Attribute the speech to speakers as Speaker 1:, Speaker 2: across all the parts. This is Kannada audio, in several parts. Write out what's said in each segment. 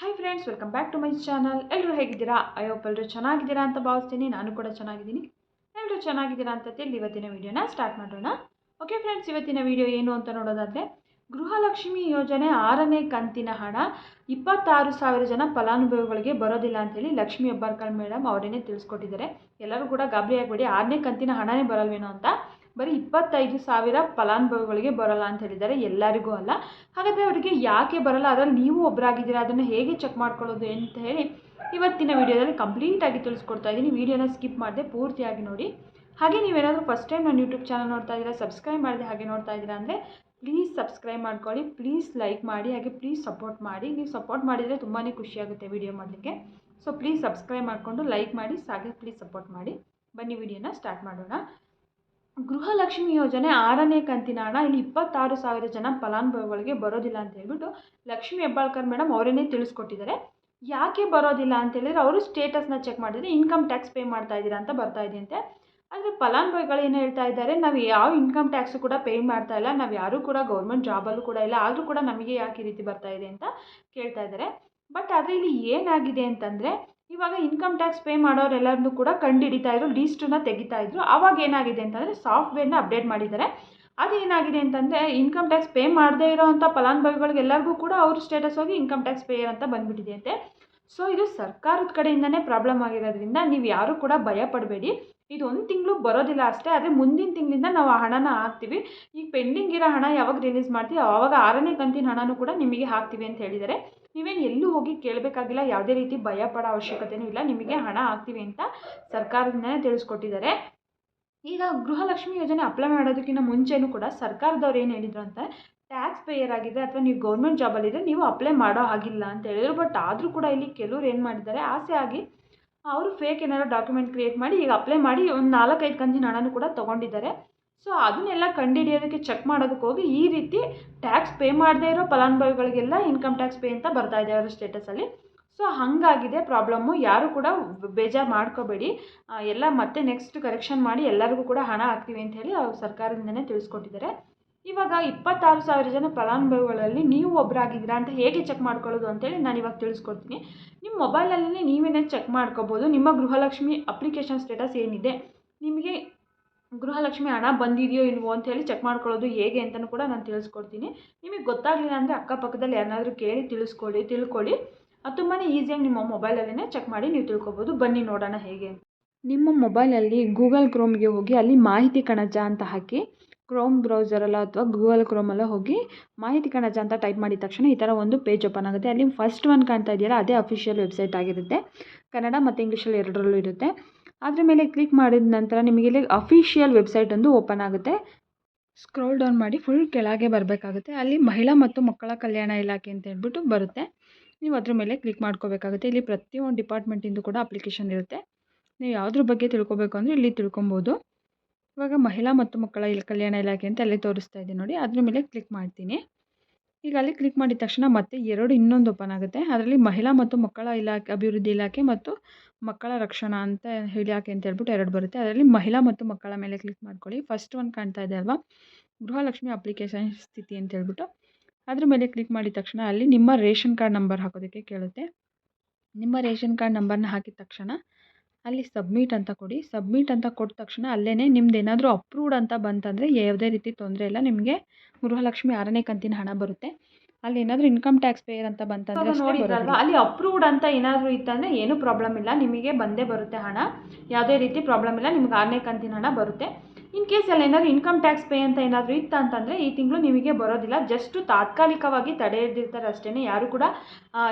Speaker 1: Hi friends welcome back to my channel ಎಲ್ಲರೂ ಹೇಗಿದ್ದೀರಾ? ಅಯ್ಯೋಪ್ ಎಲ್ಲರೂ ಚೆನ್ನಾಗಿದ್ದೀರಾ ಅಂತ ಭಾವಿಸ್ತೀನಿ. ನಾನು ಕೂಡ ಚೆನ್ನಾಗಿದ್ದೀನಿ. ಎಲ್ಲರೂ ಚೆನ್ನಾಗಿದ್ದೀರಾ ಅಂತ ತಿಳಿ ಇವತ್ತಿನ ವೀಡಿಯೋನ ಸ್ಟಾರ್ಟ್ ಮಾಡೋಣ. ಓಕೆ ಫ್ರೆಂಡ್ಸ್ ಇವತ್ತಿನ ವಿಡಿಯೋ ಏನು ಅಂತ ನೋಡೋದಾದರೆ, ಗೃಹಲಕ್ಷ್ಮಿ ಯೋಜನೆ ಆರನೇ ಕಂತಿನ ಹಣ ಇಪ್ಪತ್ತಾರು ಸಾವಿರ ಜನ ಫಲಾನುಭವಿಗಳಿಗೆ ಬರೋದಿಲ್ಲ ಅಂತೇಳಿ ಲಕ್ಷ್ಮಿ ಹೆಬ್ಬಾರ್ಕರ್ ಮೇಡಮ್ ಅವರೇನೇ ತಿಳಿಸ್ಕೊಟ್ಟಿದ್ದಾರೆ. ಎಲ್ಲರೂ ಕೂಡ ಗಾಬರಿ ಆಗಬೇಡಿ ಆರನೇ ಕಂತಿನ ಹಣನೇ ಬರಲ್ವೇನೋ ಅಂತ. ಬರೀ ಇಪ್ಪತ್ತೈದು ಸಾವಿರ ಫಲಾನುಭವಿಗಳಿಗೆ ಬರೋಲ್ಲ ಅಂತ ಹೇಳಿದ್ದಾರೆ, ಎಲ್ಲರಿಗೂ ಅಲ್ಲ. ಹಾಗಾದರೆ ಅವರಿಗೆ ಯಾಕೆ ಬರಲ್ಲ? ಅದರಲ್ಲಿ ನೀವು ಒಬ್ಬರಾಗಿದ್ದೀರಾ ಅದನ್ನು ಹೇಗೆ ಚೆಕ್ ಮಾಡ್ಕೊಳ್ಳೋದು ಅಂತ ಹೇಳಿ ಇವತ್ತಿನ ವಿಡಿಯೋದಲ್ಲಿ ಕಂಪ್ಲೀಟಾಗಿ ತಿಳಿಸ್ಕೊಡ್ತಾ ಇದ್ದೀನಿ. ವಿಡಿಯೋನ ಸ್ಕಿಪ್ ಮಾಡದೆ ಪೂರ್ತಿಯಾಗಿ ನೋಡಿ. ಹಾಗೆ ನೀವೇನಾದರೂ ಫಸ್ಟ್ ಟೈಮ್ ನನ್ನ ಯೂಟ್ಯೂಬ್ ಚಾನಲ್ ನೋಡ್ತಾ ಇದ್ದೀರಾ ಸಬ್ಸ್ಕ್ರೈಬ್ ಮಾಡಿದೆ ಹಾಗೆ ನೋಡ್ತಾ ಇದ್ದೀರಾ ಅಂದರೆ ಪ್ಲೀಸ್ ಸಬ್ಸ್ಕ್ರೈಬ್ ಮಾಡ್ಕೊಳ್ಳಿ. ಪ್ಲೀಸ್ ಲೈಕ್ ಮಾಡಿ, ಹಾಗೆ ಪ್ಲೀಸ್ ಸಪೋರ್ಟ್ ಮಾಡಿ. ನೀವು ಸಪೋರ್ಟ್ ಮಾಡಿದರೆ ತುಂಬಾ ಖುಷಿಯಾಗುತ್ತೆ ವಿಡಿಯೋ ಮಾಡಲಿಕ್ಕೆ. ಸೊ ಪ್ಲೀಸ್ ಸಬ್ಸ್ಕ್ರೈಬ್ ಮಾಡಿಕೊಂಡು ಲೈಕ್ ಮಾಡಿ ಹಾಗೆ ಪ್ಲೀಸ್ ಸಪೋರ್ಟ್ ಮಾಡಿ. ಬನ್ನಿ, ವಿಡಿಯೋನ ಸ್ಟಾರ್ಟ್ ಮಾಡೋಣ. ಗೃಹಲಕ್ಷ್ಮಿ ಯೋಜನೆ ಆರನೇ ಕಂತಿನ ಹಣ. ಇಲ್ಲಿ ಇಪ್ಪತ್ತಾರು ಸಾವಿರ ಜನ ಫಲಾನುಭವಿಗಳಿಗೆ ಬರೋದಿಲ್ಲ ಅಂತ ಹೇಳ್ಬಿಟ್ಟು ಲಕ್ಷ್ಮಿ ಹೆಬ್ಬಾಳ್ಕರ್ ಮೇಡಮ್ ಅವರೇನೇ ತಿಳಿಸ್ಕೊಟ್ಟಿದ್ದಾರೆ. ಯಾಕೆ ಬರೋದಿಲ್ಲ ಅಂತ ಹೇಳಿದ್ರೆ ಅವರು ಸ್ಟೇಟಸ್ನ ಚೆಕ್ ಮಾಡಿದರೆ ಇನ್ಕಮ್ ಟ್ಯಾಕ್ಸ್ ಪೇ ಮಾಡ್ತಾ ಇದ್ದೀರಾ ಅಂತ ಬರ್ತಾ ಇದೆಯಂತೆ. ಆದರೆ ಫಲಾನುಭವಿಗಳು ಏನು ಹೇಳ್ತಾ ಇದ್ದಾರೆ, ನಾವು ಯಾವ ಇನ್ಕಮ್ ಟ್ಯಾಕ್ಸು ಕೂಡ ಪೇ ಮಾಡ್ತಾ ಇಲ್ಲ, ನಾವು ಯಾರೂ ಕೂಡ ಗೌರ್ಮೆಂಟ್ ಜಾಬಲ್ಲೂ ಕೂಡ ಇಲ್ಲ, ಆದರೂ ಕೂಡ ನಮಗೆ ಯಾಕೆ ಈ ರೀತಿ ಬರ್ತಾ ಇದೆ ಅಂತ ಕೇಳ್ತಾ ಇದ್ದಾರೆ. ಬಟ್ ಆದರೆ ಇಲ್ಲಿ ಏನಾಗಿದೆ ಅಂತಂದರೆ ಇವಾಗ ಇನ್ಕಮ್ ಟ್ಯಾಕ್ಸ್ ಪೇ ಮಾಡೋರೆಲ್ಲರನ್ನೂ ಕೂಡ ಕಂಡು ಹಿಡಿತಾ ಇದ್ರು ಲೀಸ್ಟನ್ನ ತೆಗಿತಾ ಇದ್ರು. ಆವಾಗ ಏನಾಗಿದೆ ಅಂತಂದರೆ ಸಾಫ್ಟ್ವೇರ್ನ ಅಪ್ಡೇಟ್ ಮಾಡಿದ್ದಾರೆ. ಅದು ಏನಾಗಿದೆ ಅಂತಂದರೆ ಇನ್ಕಮ್ ಟ್ಯಾಕ್ಸ್ ಪೇ ಮಾಡದೇ ಇರೋವಂಥ ಫಲಾನುಭವಿಗಳಿಗೆ ಎಲ್ಲರಿಗೂ ಕೂಡ ಅವ್ರ ಸ್ಟೇಟಸ್ ಹೋಗಿ ಇನ್ಕಮ್ ಟ್ಯಾಕ್ಸ್ ಪೇಯರ್ ಅಂತ ಬಂದುಬಿಟ್ಟಿದೆ ಅಂತೆ ಸೊ ಇದು ಸರ್ಕಾರದ ಕಡೆಯಿಂದನೇ ಪ್ರಾಬ್ಲಮ್ ಆಗಿರೋದ್ರಿಂದ ನೀವು ಯಾರೂ ಕೂಡ ಭಯ ಪಡಬೇಡಿ ಇದು ಒಂದು ತಿಂಗಳು ಬರೋದಿಲ್ಲ ಅಷ್ಟೇ, ಆದರೆ ಮುಂದಿನ ತಿಂಗಳಿಂದ ನಾವು ಆ ಹಣನ ಹಾಕ್ತೀವಿ. ಈಗ ಪೆಂಡಿಂಗ್ ಇರೋ ಹಣ ಯಾವಾಗ ರಿಲೀಸ್ ಮಾಡ್ತೀವಿ ಆವಾಗ ಆರನೇ ಕಂತಿನ ಹಣನೂ ಕೂಡ ನಿಮಗೆ ಹಾಕ್ತೀವಿ ಅಂತ ಹೇಳಿದ್ದಾರೆ. ನೀವೇನು ಎಲ್ಲೂ ಹೋಗಿ ಕೇಳಬೇಕಾಗಿಲ್ಲ, ಯಾವುದೇ ರೀತಿ ಭಯ ಪಡೋ ಅವಶ್ಯಕತೆಯೂ ಇಲ್ಲ, ನಿಮಗೆ ಹಣ ಹಾಕ್ತೀವಿ ಅಂತ ಸರ್ಕಾರದಿಂದನೇ ತಿಳಿಸ್ಕೊಟ್ಟಿದ್ದಾರೆ. ಈಗ ಗೃಹಲಕ್ಷ್ಮಿ ಯೋಜನೆ ಅಪ್ಲೈ ಮಾಡೋದಕ್ಕಿಂತ ಮುಂಚೆನೂ ಕೂಡ ಸರ್ಕಾರದವ್ರು ಏನು ಹೇಳಿದ್ರು ಅಂತ ಟ್ಯಾಕ್ಸ್ ಪೇಯರ್ ಆಗಿದ್ದರೆ ಅಥವಾ ನೀವು ಗೌರ್ಮೆಂಟ್ ಜಾಬಲ್ಲಿದ್ದರೆ ನೀವು ಅಪ್ಲೈ ಮಾಡೋ ಹಾಗಿಲ್ಲ ಅಂತ ಹೇಳಿದ್ರು ಬಟ್ ಆದರೂ ಕೂಡ ಇಲ್ಲಿ ಕೆಲವ್ರು ಏನು ಮಾಡಿದ್ದಾರೆ, ಆಸೆ ಆಗಿ ಅವರು ಫೇಕ್ ಏನಾದ್ರು ಡಾಕ್ಯುಮೆಂಟ್ ಕ್ರಿಯೇಟ್ ಮಾಡಿ ಈಗ ಅಪ್ಲೈ ಮಾಡಿ ಒಂದು ನಾಲ್ಕೈದು ಕಂತಿನ ಹಣನೂ ಕೂಡ ತೊಗೊಂಡಿದ್ದಾರೆ. ಸೊ ಅದನ್ನೆಲ್ಲ ಕಂಡುಹಿಡಿಯೋದಕ್ಕೆ ಚೆಕ್ ಮಾಡೋದಕ್ಕೆ ಹೋಗಿ ಈ ರೀತಿ ಟ್ಯಾಕ್ಸ್ ಪೇ ಮಾಡದೇ ಇರೋ ಫಲಾನುಭವಿಗಳಿಗೆಲ್ಲ ಇನ್ಕಮ್ ಟ್ಯಾಕ್ಸ್ ಪೇ ಅಂತ ಬರ್ತಾ ಇದೆ ಅವರ ಸ್ಟೇಟಸಲ್ಲಿ ಸೊ ಹಾಗಾಗಿದೆ ಪ್ರಾಬ್ಲಮ್ಮು ಯಾರು ಕೂಡ ಬೇಜಾರು ಮಾಡ್ಕೋಬೇಡಿ. ಎಲ್ಲ ಮತ್ತೆ ನೆಕ್ಸ್ಟ್ ಕರೆಕ್ಷನ್ ಮಾಡಿ ಎಲ್ಲರಿಗೂ ಕೂಡ ಹಣ ಹಾಕ್ತೀವಿ ಅಂತ ಹೇಳಿ ಅವ್ರು ಸರ್ಕಾರದಿಂದನೇ ತಿಳಿಸ್ಕೊಟ್ಟಿದ್ದಾರೆ. ಇವಾಗ ಇಪ್ಪತ್ತಾರು ಸಾವಿರ ಜನ ಫಲಾನುಭವಿಗಳಲ್ಲಿ ನೀವು ಒಬ್ಬರಾಗಿದ್ದೀರಾ ಅಂತ ಹೇಗೆ ಚೆಕ್ ಮಾಡ್ಕೊಳ್ಳೋದು ಅಂತೇಳಿ ನಾನು ಇವಾಗ ತಿಳಿಸ್ಕೊಡ್ತೀನಿ. ನಿಮ್ಮ ಮೊಬೈಲಲ್ಲೇ ನೀವೇನೇ ಚೆಕ್ ಮಾಡ್ಕೋಬೋದು. ನಿಮ್ಮ ಗೃಹಲಕ್ಷ್ಮಿ ಅಪ್ಲಿಕೇಶನ್ ಸ್ಟೇಟಸ್ ಏನಿದೆ? ನಿಮಗೆ ಗೃಹಲಕ್ಷ್ಮಿ ಹಣ ಬಂದಿದೆಯೋ ಇಲ್ವೋ ಅಂತೇಳಿ ಚೆಕ್ ಮಾಡ್ಕೊಳ್ಳೋದು ಹೇಗೆ ಅಂತಲೂ ಕೂಡ ನಾನು ತಿಳಿಸ್ಕೊಡ್ತೀನಿ. ನಿಮಗೆ ಗೊತ್ತಾಗಲಿಲ್ಲ ಅಂದರೆ ಅಕ್ಕಪಕ್ಕದಲ್ಲಿ ಏನಾದರೂ ಕೇಳಿ ತಿಳಿಸ್ಕೊಳ್ಳಿ ತಿಳ್ಕೊಳ್ಳಿ. ತುಂಬಾ ಈಸಿಯಾಗಿ ನಿಮ್ಮ ಮೊಬೈಲಲ್ಲೇ ಚೆಕ್ ಮಾಡಿ ನೀವು ತಿಳ್ಕೊಬೋದು. ಬನ್ನಿ ನೋಡೋಣ ಹೇಗೆ ನಿಮ್ಮ ಮೊಬೈಲಲ್ಲಿ ಗೂಗಲ್ ಕ್ರೋಮ್ಗೆ ಹೋಗಿ ಅಲ್ಲಿ ಮಾಹಿತಿ ಕಣಜ ಅಂತ ಹಾಕಿ ಕ್ರೋಮ್ ಬ್ರೌಸರಲ್ಲ ಅಥವಾ ಗೂಗಲ್ ಕ್ರೋಮಲ್ಲ ಹೋಗಿ ಮಾಹಿತಿ ಕಣಜ ಅಂತ ಟೈಪ್ ಮಾಡಿದ ತಕ್ಷಣ ಈ ಥರ ಒಂದು ಪೇಜ್ ಓಪನ್ ಆಗುತ್ತೆ. ಅಲ್ಲಿ ಫಸ್ಟ್ ಒನ್ ಕಾಣ್ತಾ ಇದೆಯಲ್ಲ, ಅದೇ ಅಫಿಷಿಯಲ್ ವೆಬ್ಸೈಟ್ ಆಗಿರುತ್ತೆ. ಕನ್ನಡ ಮತ್ತು ಇಂಗ್ಲೀಷಲ್ಲಿ ಎರಡರಲ್ಲೂ ಇರುತ್ತೆ. ಅದ್ರ ಮೇಲೆ ಕ್ಲಿಕ್ ಮಾಡಿದ ನಂತರ ನಿಮಗೆ ಇಲ್ಲಿ ಅಫಿಷಿಯಲ್ ವೆಬ್ಸೈಟ್ ಒಂದು ಓಪನ್ ಆಗುತ್ತೆ. ಸ್ಕ್ರೋಲ್ ಡೌನ್ ಮಾಡಿ ಫುಲ್ ಕೆಳಗೆ ಬರಬೇಕಾಗುತ್ತೆ. ಅಲ್ಲಿ ಮಹಿಳಾ ಮತ್ತು ಮಕ್ಕಳ ಕಲ್ಯಾಣ ಇಲಾಖೆ ಅಂತ ಹೇಳ್ಬಿಟ್ಟು ಬರುತ್ತೆ. ನೀವು ಅದ್ರ ಮೇಲೆ ಕ್ಲಿಕ್ ಮಾಡ್ಕೋಬೇಕಾಗುತ್ತೆ. ಇಲ್ಲಿ ಪ್ರತಿಯೊಂದು ಡಿಪಾರ್ಟ್ಮೆಂಟಿಂದು ಕೂಡ ಅಪ್ಲಿಕೇಶನ್ ಇರುತ್ತೆ. ನೀವು ಯಾವುದ್ರ ಬಗ್ಗೆ ತಿಳ್ಕೊಬೇಕು ಅಂದರೆ ಇಲ್ಲಿ ತಿಳ್ಕೊಬೋದು. ಇವಾಗ ಮಹಿಳಾ ಮತ್ತು ಮಕ್ಕಳ ಕಲ್ಯಾಣ ಇಲಾಖೆ ಅಂತ ಅಲ್ಲಿ ತೋರಿಸ್ತಾ ಇದೆ ನೋಡಿ. ಅದ್ರ ಮೇಲೆ ಕ್ಲಿಕ್ ಮಾಡ್ತೀನಿ. ಈಗ ಅಲ್ಲಿ ಕ್ಲಿಕ್ ಮಾಡಿದ ತಕ್ಷಣ ಮತ್ತೆ ಎರಡು ಇನ್ನೊಂದು ಓಪನ್ ಆಗುತ್ತೆ. ಅದರಲ್ಲಿ ಮಹಿಳಾ ಮತ್ತು ಮಕ್ಕಳ ಇಲಾಖೆ, ಅಭಿವೃದ್ಧಿ ಇಲಾಖೆ ಮತ್ತು ಮಕ್ಕಳ ರಕ್ಷಣಾ ಅಂತ ಇಲಾಖೆ ಅಂತ ಹೇಳ್ಬಿಟ್ಟು ಎರಡು ಬರುತ್ತೆ. ಅದರಲ್ಲಿ ಮಹಿಳಾ ಮತ್ತು ಮಕ್ಕಳ ಮೇಲೆ ಕ್ಲಿಕ್ ಮಾಡ್ಕೊಳ್ಳಿ. ಫಸ್ಟ್ ಒಂದು ಕಾಣ್ತಾ ಇದೆ ಅಲ್ವಾ? ಗೃಹಲಕ್ಷ್ಮಿ ಅಪ್ಲಿಕೇಶನ್ ಸ್ಥಿತಿ ಅಂತ ಹೇಳ್ಬಿಟ್ಟು. ಅದ್ರ ಮೇಲೆ ಕ್ಲಿಕ್ ಮಾಡಿದ ತಕ್ಷಣ ಅಲ್ಲಿ ನಿಮ್ಮ ರೇಷನ್ ಕಾರ್ಡ್ ನಂಬರ್ ಹಾಕೋದಕ್ಕೆ ಕೇಳುತ್ತೆ. ನಿಮ್ಮ ರೇಷನ್ ಕಾರ್ಡ್ ನಂಬರ್ನ ಹಾಕಿದ ತಕ್ಷಣ ಅಲ್ಲಿ ಸಬ್ಮಿಟ್ ಅಂತ ಕೊಡಿ. ಸಬ್ಮಿಟ್ ಅಂತ ಕೊಟ್ಟ ತಕ್ಷಣ ಅಲ್ಲೇ ನಿಮ್ದು ಏನಾದರೂ ಅಪ್ರೂವ್ಡ್ ಅಂತ ಬಂತಂದರೆ ಯಾವುದೇ ರೀತಿ ತೊಂದರೆ ಇಲ್ಲ. ನಿಮಗೆ ಗೃಹಲಕ್ಷ್ಮಿ ಆರನೇ ಕಂತಿನ ಹಣ ಬರುತ್ತೆ. ಅಲ್ಲಿ ಏನಾದರೂ ಇನ್ಕಮ್ ಟ್ಯಾಕ್ಸ್ ಪೇಯರ್ ಅಂತ ಬಂತಂದರೆ ನೋಡಿದ್ರಲ್ವಾ? ಅಲ್ಲಿ ಅಪ್ರೂವ್ಡ್ ಅಂತ ಏನಾದರೂ ಇತ್ತಂದರೆ ಏನೂ ಪ್ರಾಬ್ಲಮ್ ಇಲ್ಲ. ನಿಮಗೆ ಬಂದೇ ಬರುತ್ತೆ ಹಣ. ಯಾವುದೇ ರೀತಿ ಪ್ರಾಬ್ಲಮ್ ಇಲ್ಲ. ನಿಮ್ಗೆ ಆರನೇ ಕಂತಿನ ಹಣ ಬರುತ್ತೆ. ಇನ್ ಕೇಸ್ ಅಲ್ಲಿ ಏನಾದರೂ ಇನ್ಕಮ್ ಟ್ಯಾಕ್ಸ್ ಪೇ ಅಂತ ಏನಾದರೂ ಇತ್ತು ಅಂತಂದರೆ ಈ ತಿಂಗಳು ನಿಮಗೆ ಬರೋದಿಲ್ಲ. ಜಸ್ಟು ತಾತ್ಕಾಲಿಕವಾಗಿ ತಡೆ ಹಿಡಿದಿರ್ತಾರೆ ಅಷ್ಟೇ ಯಾರು ಕೂಡ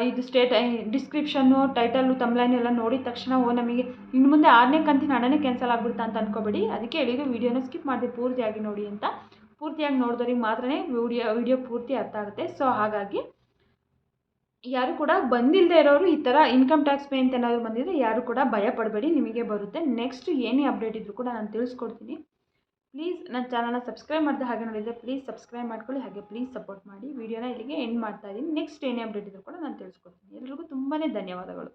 Speaker 1: ಇದು ಸ್ಟೇಟ್ ಡಿಸ್ಕ್ರಿಪ್ಷನ್ನು ಟೈಟಲ್ಲು ತಮ್ಲೈನ್ ಎಲ್ಲ ನೋಡಿದ ತಕ್ಷಣ, ಓ, ನಮಗೆ ಇನ್ನು ಮುಂದೆ ಆರನೇ ಕಂತಿನ ಹಣನೇ ಕ್ಯಾನ್ಸಲ್ ಆಗ್ಬಿಡ್ತಾ ಅಂತ ಅನ್ಕೋಬೇಡಿ. ಅದಕ್ಕೆ ಹೇಳಿದ್ರು ವೀಡಿಯೋನ ಸ್ಕಿಪ್ ಮಾಡಿದೆ ಪೂರ್ತಿಯಾಗಿ ನೋಡಿ ಅಂತ. ಪೂರ್ತಿಯಾಗಿ ನೋಡಿದವ್ರಿಗೆ ಮಾತ್ರ ವಿಡಿಯೋ ವಿಡಿಯೋ ಪೂರ್ತಿ ಅರ್ಥ ಆಗುತ್ತೆ. ಸೊ ಹಾಗಾಗಿ ಯಾರು ಕೂಡ ಬಂದಿಲ್ಲದೆ ಇರೋರು ಈ ಥರ ಇನ್ಕಮ್ ಟ್ಯಾಕ್ಸ್ ಪೇ ಅಂತ ಏನಾದರೂ ಬಂದಿದ್ದರೆ ಯಾರು ಕೂಡ ಭಯ ಪಡಬೇಡಿ ನಿಮಗೆ ಬರುತ್ತೆ. ನೆಕ್ಸ್ಟ್ ಏನೇ ಅಪ್ಡೇಟ್ ಇದ್ದರೂ ಕೂಡ ನಾನು ತಿಳಿಸ್ಕೊಡ್ತೀನಿ. ಪ್ಲೀಸ್ ನನ್ನ ಚಾನಲ್ನ ಸಬ್ಸ್ಕ್ರೈಬ್ ಮಾಡಿದ ಹಾಗೆ ನೋಡಿದರೆ ಪ್ಲೀಸ್ ಸಬ್ಸ್ಕ್ರೈಬ್ ಮಾಡ್ಕೊಳ್ಳಿ, ಹಾಗೆ ಪ್ಲೀಸ್ ಸಪೋರ್ಟ್ ಮಾಡಿ. ವಿಡಿಯೋನ ಇಲ್ಲಿಗೆ ಎಂಡ್ ಮಾಡ್ತಾ ಇದ್ದೀನಿ. ನೆಕ್ಸ್ಟ್ ಏನೇ ಅಪ್ಡೇಟ್ ಇದ್ದರೂ ಕೂಡ ನಾನು ತಿಳಿಸ್ಕೊಡ್ತೀನಿ. ಎಲ್ರಿಗೂ ತುಂಬಾ ಧನ್ಯವಾದಗಳು.